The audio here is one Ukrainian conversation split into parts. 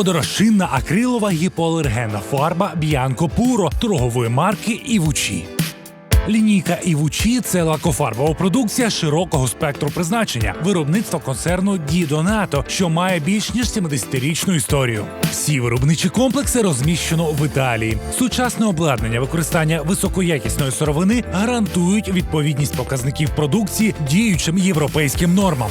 водорозчинна акрилова гіпоалергенна фарба Bianco Puro торгової марки Івучі. Лінійка Івучі це лакофарбова продукція широкого спектру призначення, виробництва концерну Ді Донато, що має більш ніж 70-річну історію. Всі виробничі комплекси розміщено в Італії. Сучасне обладнання використання високоякісної сировини гарантують відповідність показників продукції діючим європейським нормам.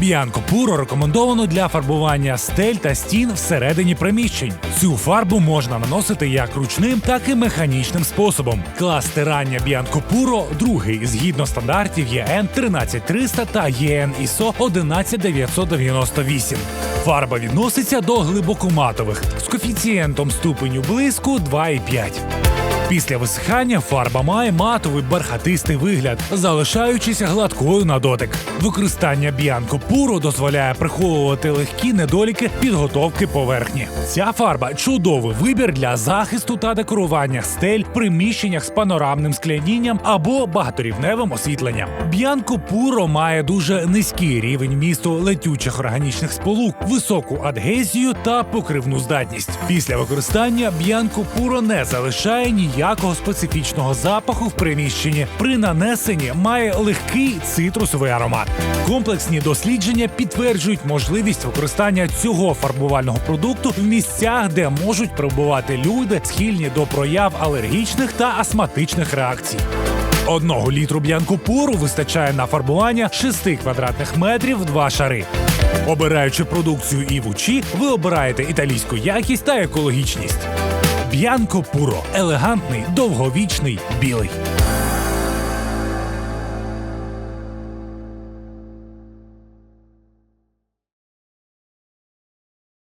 Біанко Пуро рекомендовано для фарбування стель та стін всередині приміщень. Цю фарбу можна наносити як ручним, так і механічним способом. Клас стирання Біанко Пуро другий згідно стандартів ЄН 13300 та ЄН ISO 11998. Фарба відноситься до глибокоматових з коефіцієнтом ступеню блиску 2,5. Після висихання фарба має матовий бархатистий вигляд, залишаючись гладкою на дотик. Використання Bianco Puro дозволяє приховувати легкі недоліки підготовки поверхні. Ця фарба чудовий вибір для захисту та декорування стель в приміщеннях з панорамним склянінням або багаторівневим освітленням. Bianco Puro має дуже низький рівень місту летючих органічних сполук, високу адгезію та покривну здатність. Після використання Bianco Puro не залишає ніякого специфічного запаху в приміщенні. При нанесенні має легкий цитрусовий аромат. Комплексні дослідження підтверджують можливість використання цього фарбувального продукту в місцях, де можуть перебувати люди, схильні до прояв алергічних та астматичних реакцій. Одного літру б'янкопору вистачає на фарбування 6 квадратних метрів два шари. Обираючи продукцію Івучі, ви обираєте італійську якість та екологічність. Б'янко Пуро елегантний, довговічний, білий.